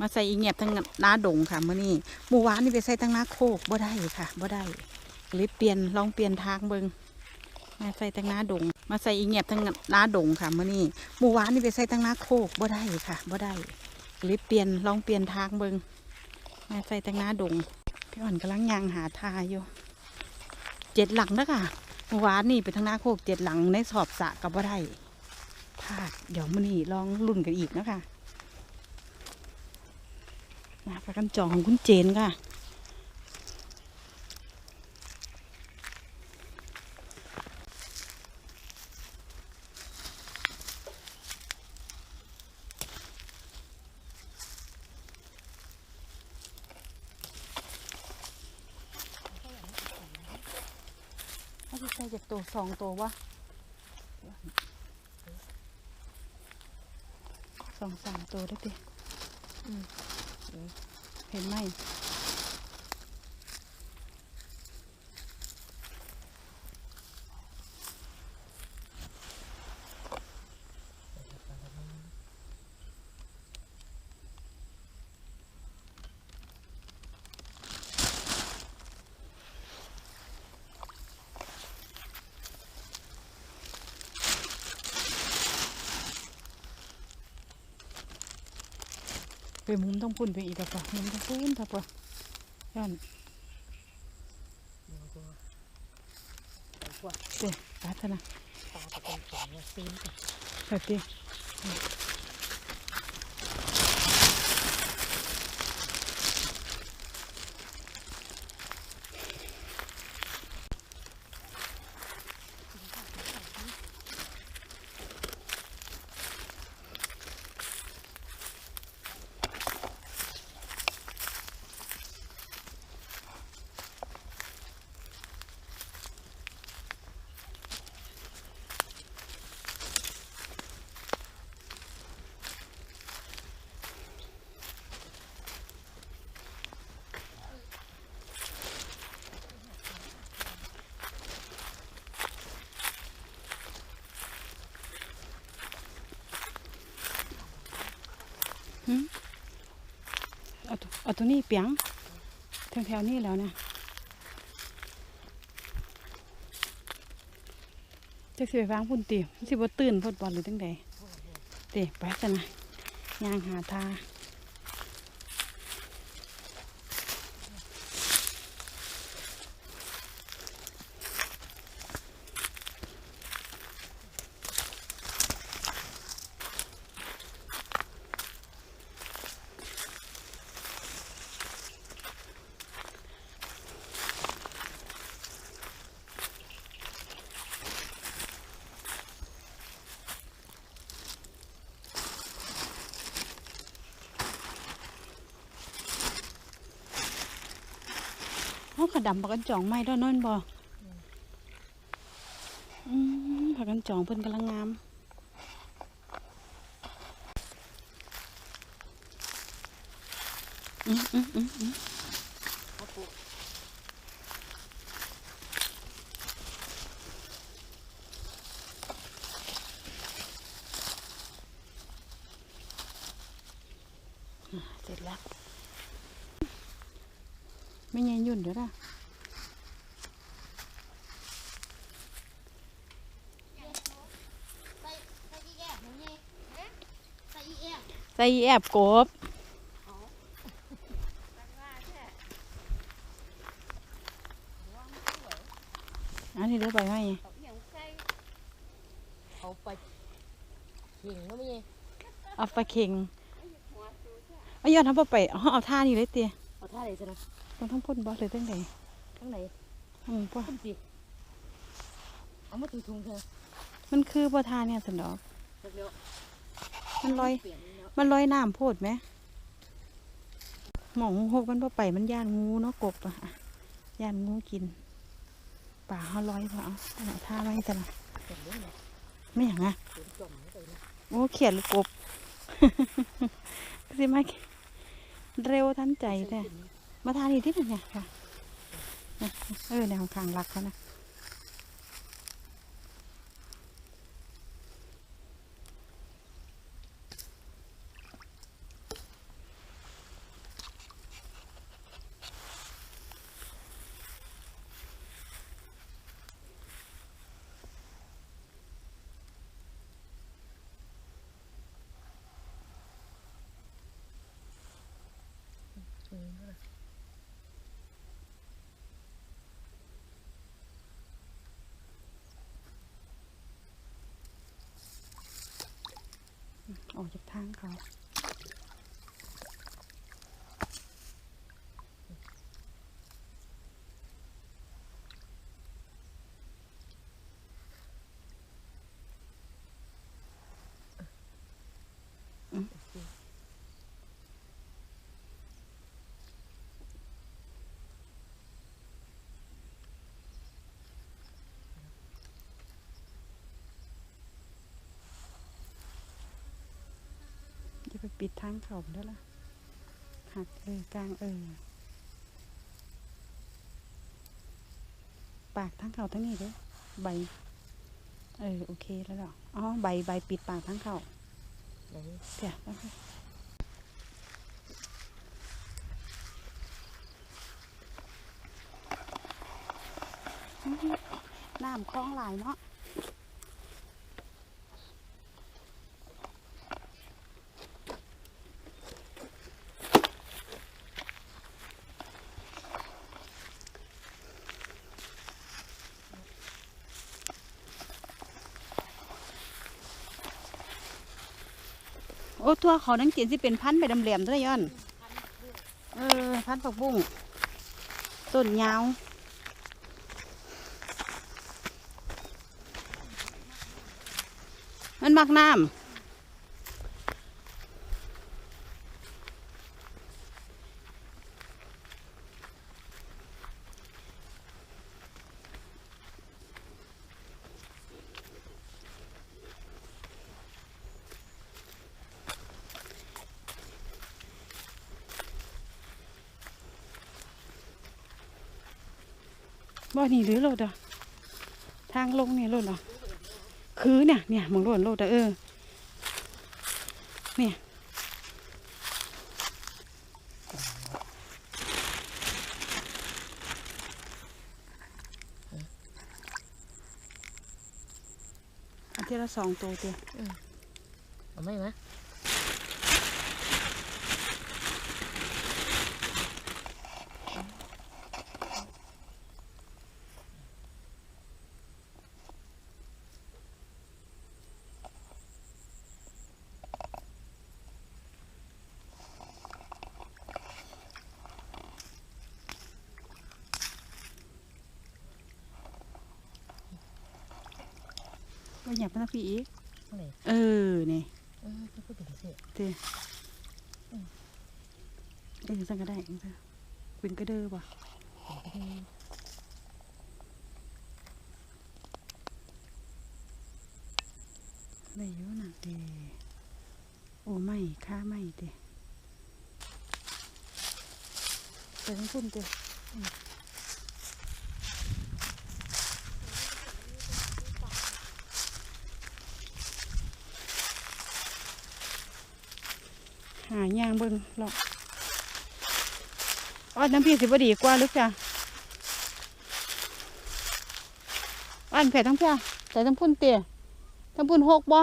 มาใส่อีเงียบทั้งน้าดงค่ะเมื่อนี้หมู่วานนี่ไปใส่ทั้งน้าโคกบ่ได้ค่ะบ่ได้เลยเปลี่ยนลองเปลี่ยนทางเบิงมาใส่ทั้งน้าดง มาใส่อีเงียบทั้งน้าดงค่ะเมื่อนี้หมู่วานนี่ไปใส่ทั้งน้าโคกบ่ได้ค่ะบ่ได้เลยเปลี่ยนลองเปลี่ยนทางเบิงมาใส่ทั้งน้าดงพี่อ่อนกำลังยางหาทาอยู่เจ็ดหลังนะค่ะเมื่อวานนี่ไปทั้งนาโคกเจ็ดหลังในสอบสะกับบ่ได้พลาดเดี๋ยวมื่อนี้ลองลุ่นกันอีกนะคะ มาประกันจองของคุณเจนค่ะ ถ้าจะใส่จากตัวสองตัววะสองสามตัวได้ดิอืม เห็นไหม ไปมุมต้องพุ่นไปอีกแล้วปะมุมต้องพุ่นทับปะย้อนเจ๊ปัฒนาตาตะเป็นแขนเนี่ยซีนกันแบบนี้เอาตัว เอาตัวนี้เปียงแถวแถวๆนี้แล้วนะจะสิไปฟังพุ่นตีมันสิบ่ตื่นพดบอลหรือตั้งใดเตะไปกันนะยางหาทา เขากระดำผักกันจองไม้ด้วยนั่นบอผักกันจองเพิ่นกำลังงามอืมอืมอืมอืมอะเสร็จแล้ว ไม่ยังยุ่นเดี๋ยวนะใส่ใส่อีแอบหนูนี่ใส่อีแอบใส่แอบกบอันนี้เดี๋ยวไปไหมเอาอย่างใส่เอาไปเข่งก็ไม่ใช่เอาไปเข่งเอาย้อนทำไปเอาเอาท่านี่เลยเตี้ยเอาท่าไหนซะนะ ต้องทั้งพ่นบอสเลยตั้งแต่ทั้งไหนทั้งพ่นขึ้นสิเอามาถุงๆเธอมันคือบ่ท่าเนี่ยสันดอกเร็วมันลอยเปลี่ยนแล้วมันลอยน้ำโพดไหมหมองหกมันบ่ไปมันย่านงูเนาะกบอะอะย่านงูกินป่าเขาลอยพอเอาเอาท่าไว้แต่ละเปลี่ยนด้วยนะไม่อย่างอะเปลี่ยนจมไม่ไปนะโอ้เขียนลูกกบสิมาเร็วทันใจแต่ มาทานอีกที่หนึ่งเนี่ยค่ะเออในของทางรักเขานะ嗯。 ออกจากทางเขา จะไปปิดทางเขาได้ละหักเออกลางเออปากทางเขาทั้งนี้เด้อใบ เออโอเคแล้วเหรออ๋อใบใบปิดปากทางเขาไหนเดี๋ยวแป๊บนึงอื้อหือน้ำคลองหลายเนาะ อ้ทั่วเขานังกินสิเป็นพันไปดำเหลี่ยมด้วยย้อนเออพันผักบุ้งต้นยาวมันมักน้ำ นี่หรือโลดอะทางลงนี่โลดอะคือเนี่ยเนี่ยมึงโลดโลดอะเออเนี่ยอันที่ละสองตัวเตียเอาไหม ว่าอยากเป็นพี่อีกไหนเออนี่เออจะพูดถึงสิเตียเออสั่งก็ได้เองจ้ะเป็นกระเด้อป่ะได้อยู่นะเตโอ้ไม่ค่าไม่เตไปทั้งพุ่นเตอื ยางเบิ่งหรอกอ้อนน้ำพี่สิบดีกว่าหรือเปล่าอ้อนแผ่ทั้งเพี่ใส่ทั้งพุ่นเตะทั้งปุ่นหกบ่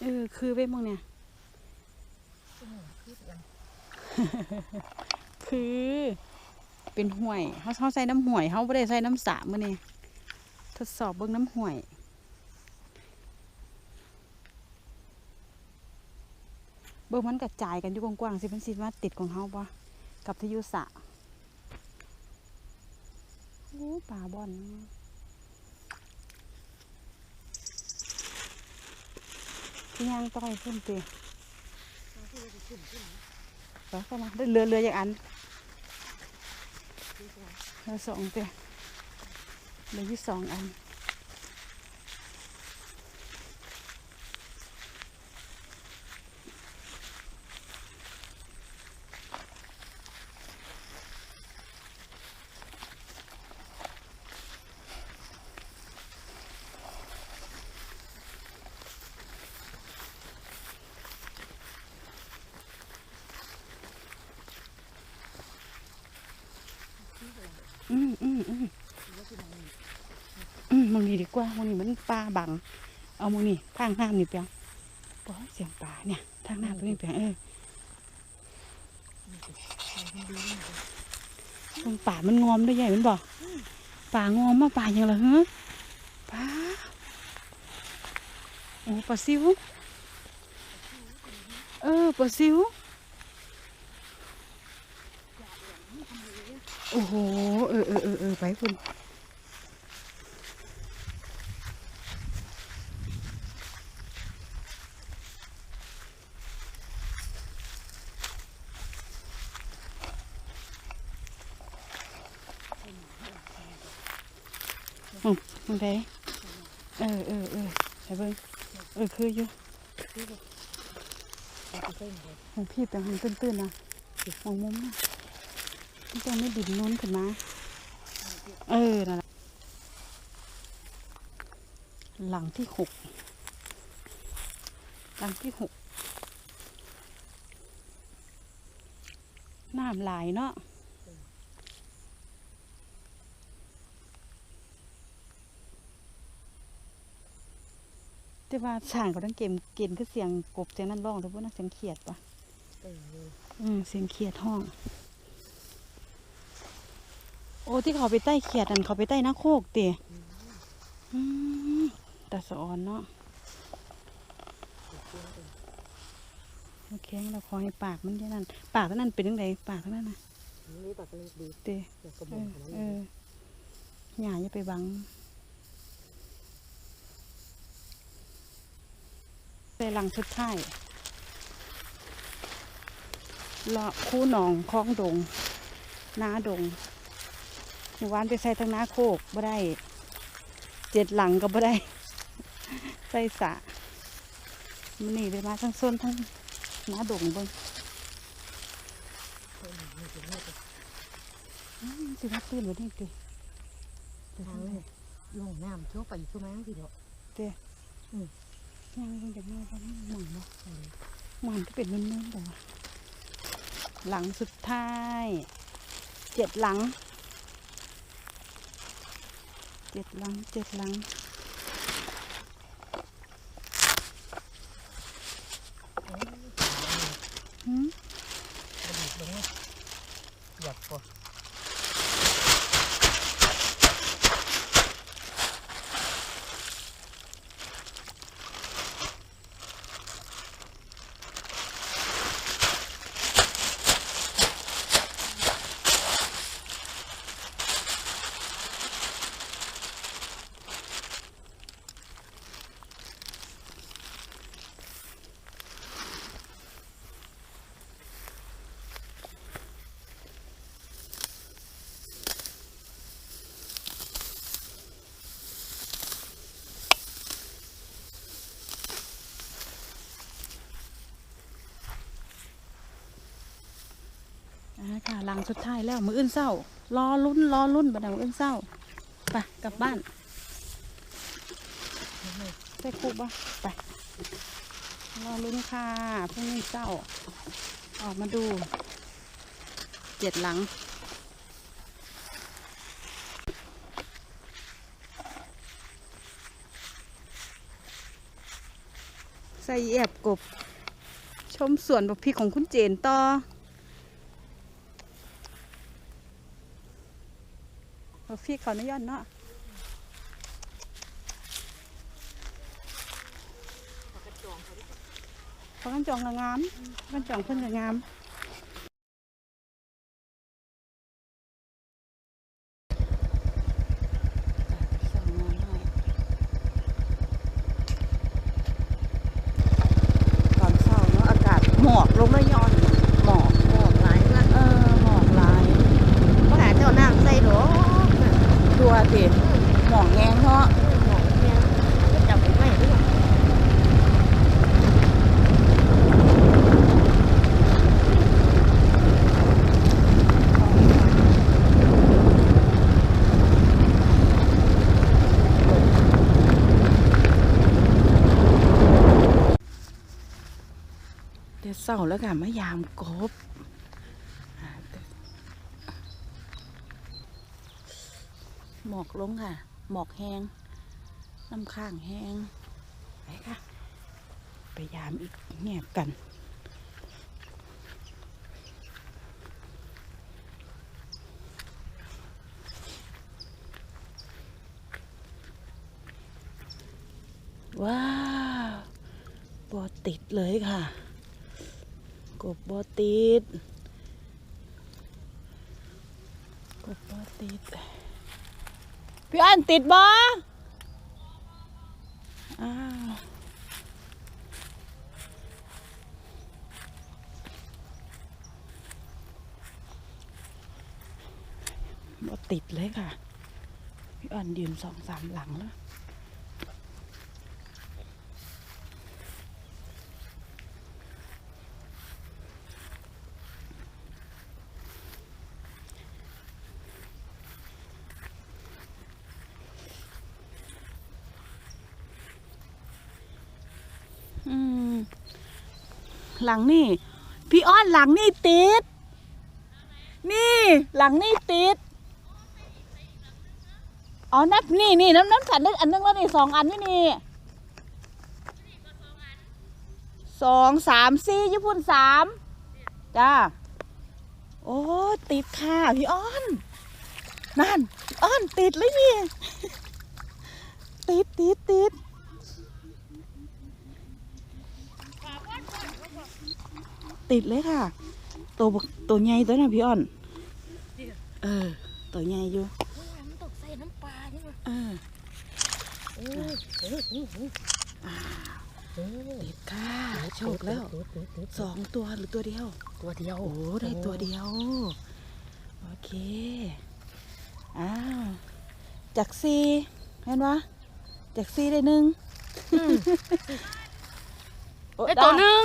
เออคือไปมองเนี่ยคือเป็นห่วยเขาเขาใส่น้ำห่วยเขาไม่ได้ใส่น้ำสามื้อนี่ทดสอบเบิ่งน้ำห่วย เบิ่งมันกระจายกันอยู่กว้างๆสิมันสิมาติดของเขาปะกับทยุสะโอ้ป่าบอนที่ย่างต้อยขึ้นเตีไปเข้ามาได้เรือเรืออย่างอันเรือสองเตีเรือที่สองอัน อืมอืมอืมอื มมองนี่ดีกว่ามองนี่มันปลาบัง เอามองนี่ทางน้ำนี่เปียงบอกเสียงปลาเนี่ยทางน้ำตัวนี้เปียงเออตรงป่ามันงอมได้ใหญ่มันบอกป่างอมมาป่าอย่างละฮะป้าโอ้ปลาซิวเออปลาซิวโอ้โหเออเออเออไปคุณ ได้เออเออเออไปเบิ่งเออคืออยู่ของพี่แต่มันตื้นๆนะของมุมนะมันต้องไม่ดินนู้นขึ้นมา เออนั่นแหละหลังที่หกหลังที่หกน้ำไหลเนาะ แต่ว่าช่างเขาต้องเกมเกณฑ์คือเสียงกบเสียงนั่นร้องแต่ว่าน่าเสียงเขียดปะอืมเสียงเขียดห้อง โอ้ที่เขาไปใต้เขียดนั่นเขาไปใต้นักโคกเตะอืมแต่สะออนเนาะโอเคเราขอให้ปากมันแค่นั้น ปากเท่านั้นเป็นยังไงปากเท่านั้นนะนี่ปากเล็กดีเตะอยากกระบเออกอของมันเออหย่าอย่าไปบัง ไปหลังสุดท้ายเลาะคู่หนองคลองดง นาดงหมู่บ้านไปใส่ทางนาโคกบ่ได้ เจ็ดหลังก็บ่ได้ ใส่สระมันนี่ไปมาทั้งโซนทั้งนาดงเบิ่งอืมสิมาตื่นวันนี้ติทางเลยลงน้ำชั่วไปชั่วแม่งทีเดียวยัง ยังเด็กน้อยก็ไม่หมอนเนาะหมอนก็เป็นเนื้อๆแต่ว่าหลังสุดท้ายเจ็ดหลังเจ็ดหลังเจ็ดหลังหืมกระดิกลงอยากพอ ค่ะหลังสุดท้ายแล้วมืออื่นเศร้ารอลุ้นรอลุ้นบัดนี้มืออื่นเศร้าไปกลับบ้านใส่คุกบ่ไปรอลุ้นค่ะพรุ่งนี้เศร้า ออกมาดูเจ็ดหลังใส่แอบกบ ชมสวนบกพริกของคุณเจนต่อ บก พริกเขาในยอดเนาะเขากันจองกะงามเขากันจองเพิ่นกะงาม แล้วค่มะยามกบหมอกลงค่ะ หมอกแห้งน้ำข้างแห้งไปค่ะไปยามอีกแงบกันว้าวบอติดเลยค่ะ กบบอติดกบบอติดพี่อันติดบออ้าวบอติดเลยค่ะ พี่อันยืนสองสามหลังแล้ว อืม หลังนี่ พี่อ้อนหลังนี่ติด นี่หลังนี่ติด อ๋อนับนี่นี่น้ำน้ำขันได้อันนึงแล้วนี่สองอันนี่นี่สองสามสี่ญี่ปุ่นสามจ้า โอ้ ติดค่ะ พี่อ้อน นั่น อ้อนติดเลยนี่ ติดติดติด ติดเลยค่ะ ตัวบกตัวใหญ่ตัวนะพี่อ้อน เออ ตัวใหญ่อยู่มันตกใส่น้ำปลานี่มั้ยเออติดค่ะโชคแล้วสองตัวหรือตัวเดียว ตัวเดียว โอ้ได้ตัวเดียว โอเค อ้าวจากซีเห็นปะจากซีได้หนึ่งไอ้ตัวหนึ่ง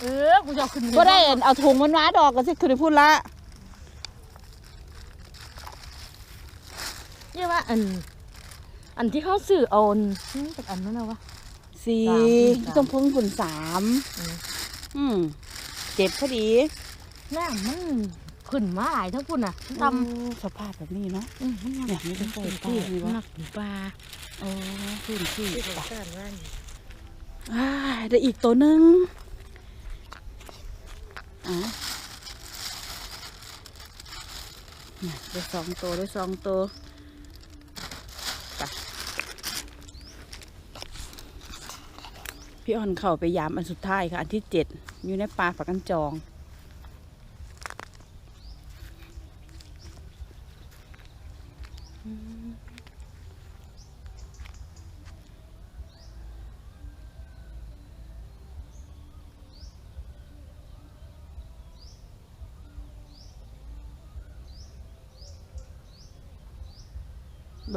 เออกูจะเอาขึ้นก็ได้เห็นเอาถุงมันมาดอกกันสิคือได้พูดละเนี่ยว่าอัน อันที่เขาซื้อเอาอันนี่เป็นอันนั้นนะวะ สี่สาม ต้องพึ่งฝุ่นสามอืมอืมเจ็ดพอดีหน้ามันขึ้นมาหลายทั้งพุ่นอะทโอ้สภาพแบบนี้เนาะำอืมมันเนี่ยไม่ได้ใส่ปลาเลยวะ หนักปลาโอ้ขึ้นขึ้นที่ของการว่านี่อ่าได้อีกตัวหนึ่ง อะเนี่ยได้สองตัวได้สองตัวไปพี่อ่อนเข้าไปยามอันสุดท้ายค่ะ อันที่เจ็ดอยู่ในปลาฝักกันจอง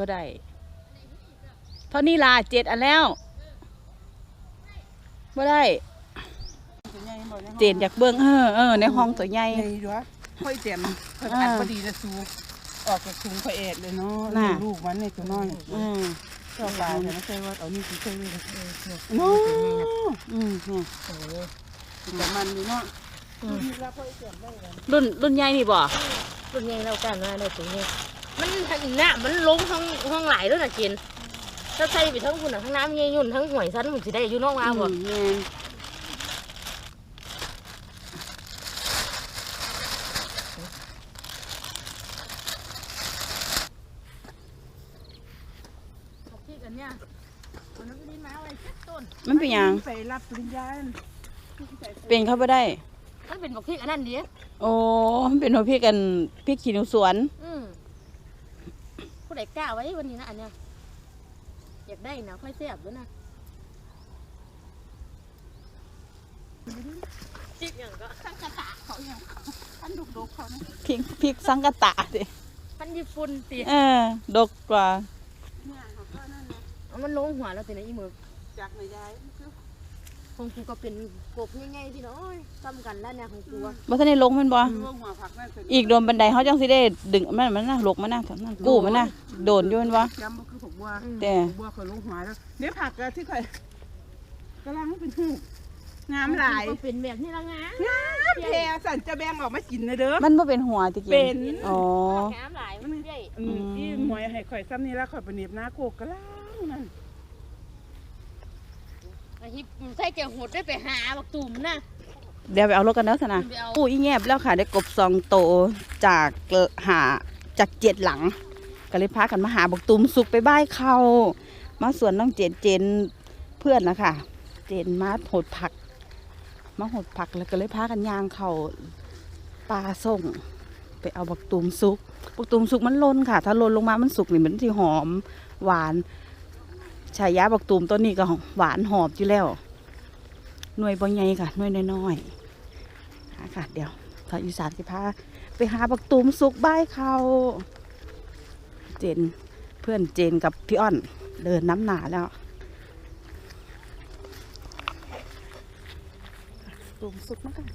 บ่ได้เท่านี้ล่ะเจ็ดอันแล้วบ่ได้ เจนอยากเบิ่งเออเออในห้องตัวใหญ่ใหญ่ด้วยค่อยเต็มเพิ่นอัดพอดีจะสูออกจากถุงพระเอกเลยเนาะน่ะลูกมันในตัวน้อยอืมเจ้าปลาแต่ไม่ใช่ว่าเอานี่คือใช่เลยโอ้อืมเนี่ยโอ้โหแต่มันนี่เนาะรุ่นรุ่นใหญ่นี่บ่เป็นไงเราการว่าได้ตัวนี้ มันหน้ามันลงทั้งห้องหลายด้วยนะกินถ้าใส่ไปทั้งพุ่นอะทั้งน้ำเงี้ยยุ่นทั้งหวยซันมันสิได้อยู่นอกมาบ่อืมแม่นที่กันเนี่ยมันไม่ได้มาไว้แค่ต้นมันเป็นหยังไปรับปริญญาเป็นเข้าบ่ได้มันเป็นบอกพริกอันนั้นดิโอ้มันเป็นหัวพริกกันพริกขี้หนูสวนอืม ผู้ใดกล้าไว้วันนี้นะอันเนี้ยอยากได้นะค่อยเสียบด้วยนะพริกอย่างก็อันดุกๆเขานะพริกพริกสังกะตะสิพันญี่ปุ่นตีเออดกกว่าเนี่ยเขาก็นั่นนะมันลงหัวแล้วตีนะอีมือจากไม่ย้ายมันคือ ของกูก็เป็นกบง่ายๆพี่น้อยซ้ำกันแล้วเนี่ยของกูอะบ่ทันได้ลงแมันบ่ช่วงหัวผักนั่นเป็นอีกโดนบันไดเขาจังสิได้ดึงมันมันน่ะลกมันน่ะนั่นกู้มันน่ะโดนอยู่แมันบ่ย้ำก็คือผักบัวแต่ผักบัวเคยลงหัวแล้วเนี่ยผักอะที่เคยกำลังเป็นหูงามหลายก็เป็นแบบนี้ละงะงามแพรสันจะแบ่งออกมากินนะเด้อ มันบ่เป็นหัวตะกี้เป็น อ๋อ งามหลายมันใหญ่อืม ที่หมวยให้ข่อยซ้ำนี่แล้วข่อยไปเหนียบหน้าโคกกะล่างนั่น ไอ้ฮิปใส่แกงหดได้ไปหาบักตุ่มนะเดี๋ยวไปเอารถกันแล้วสนะไปเอาปูอีแงบแล้วค่ะได้กบซองโตจากหาจากเจ็ดหลังก็เลยพากันมาหาบักตุมสุกไปบ้ายเขามาสวนน้องเจนเจนเพื่อนนะคะเจนมาหดผัก มาหดผักแล้วก็เลยพากันย่างเขาปลาส่ง ไปเอาบักตุมสุกบักตุมสุกมันล้นค่ะ ถ้าล้นลงมามันสุกนี่มันที่หอมหวาน ฉายาบักตุมต้นนี้ก็หวานหอมอยู่แล้ว หน่วยบางใหญ่ค่ะ หน่วยน้อยๆค่ะ เดี๋ยวทาอีสานสิพาไปหาบักตุมสุกใบเขาเจนเพื่อนเจนกับพี่อ้อน เดินน้ำหนาแล้วตุมสุกน้ำกัน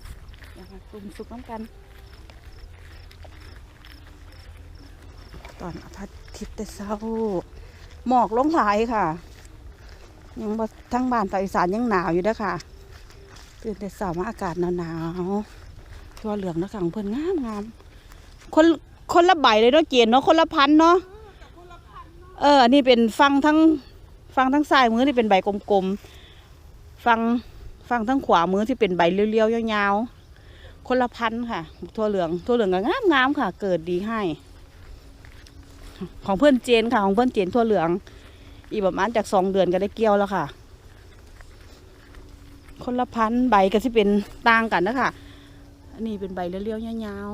เดี๋ยวมาตุมสุกน้ำกัน ตอนอาทิตย์แต่เช้าหมอกลงหลายค่ะ ยังทั้งบ้านตออีสานยังหนาวอยู่เด้อค่ะ ตื่นแต่เช้ามาอากาศหนาวๆตัวเหลืองนะขังเพิ่อนงามงามคนคนละใบเลยเนาะเกียนเนาะคนละพันเนาะเอออันนี้เป็นฟังทั้งฟังทั้งซ้ายมือที่เป็นใบกลมๆฟังฟังทั้งขวามือที่เป็นใบเรียวๆยาวๆคนละพันค่ะทั่วเหลืองทั่วเหลืองก็งามงามๆค่ะ เกิดดีให้ ของเพื่อนเจนค่ะของเพื่อนเจนทั่วเหลือง อีกประมาณจากสองเดือนก็ได้เกี่ยวแล้วค่ะ คนละพันใบก็ที่เป็นต่างกันนะคะอันนี้เป็นใบเรียวๆยาว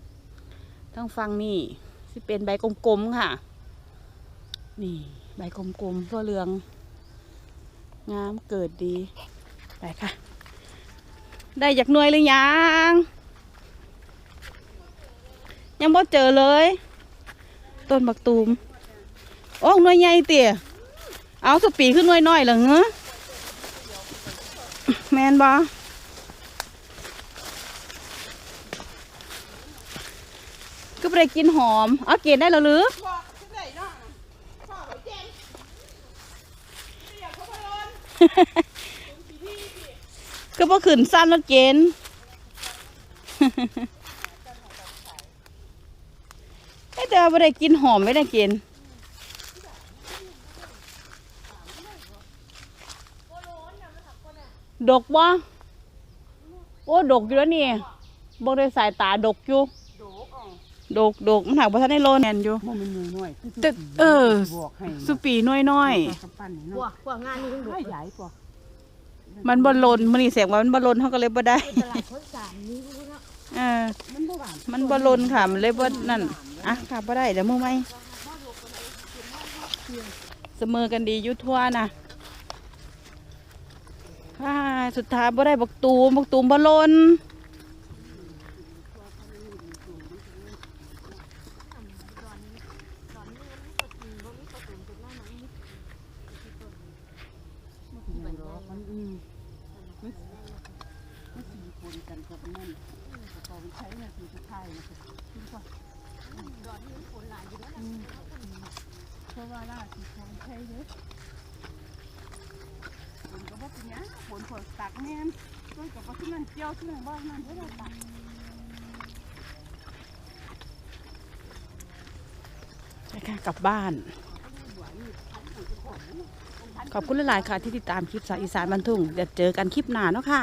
ๆทั้งฟังนี่ที่เป็นใบกลมๆค่ะ นี่ใบกลมๆทั่วเหลือง งามเกิดดี ไปค่ะ ได้จากหน่วยหรือยัง ยังบ่เจอเลย ต้นบักตูม โอ้หน่วยใหญ่เตี่ยเอาสปีขึ้นหน่วยน้อยเหรอเงอะแมนบอก็ไปได้กินหอม เอาเกณฑ์ได้แล้วหรือบอกที่ไหนเนาะพ่อเขาเจนเรียกเขาพลนก็พอขึ้นสั้นแล้วเกณฑ์ไอ้แต่ว่าบ่ได้กินหอมไม่ได้เกณฑ์ ดกบ่โอ้ดกอยู่แล้วนี่บ่ได้สายตาดกอยู่ดกดกมันหักบ่ทันได้โลนแน่นอยู่มันเป็นหน่วยน้อยคือแต่เออบอกให้สุปีน้อยน้อยกำปั้นนี่พวเนาะกพวกงานนี้ต้องดูให้ใหญ่กว่าๆมันบ่ลนมันนี่เสียงว่ามันบ่ลนเฮาก็เลยบ่ได้ตลาดคนสามนี้พวกเนาะเออมันบ่หวานมันบ่ลนค่ะมันเลยบ่นั่นอะค่ะบ่ได้เดี๋ยวมือไหมเสมอกันดีอยู่ทั่วนะ ค่ะ สุดท้ายบ่ได้บักตูมบักตูมบ่ลน嗯ฝนก็บ่เป็นหยังฝนฝนตักแม่นต้นก็บ่ที่นั่นเกี่ยวที่นั่นบ่นั่นเด้อตัก ไปค่ะกลับ บ้าน ขอบคุณหลายๆค่ะที่ติดตามคลิปสาวอีสานบันทุ่งเดี๋ยวเจอกันคลิปหน้าเนาะค่ะ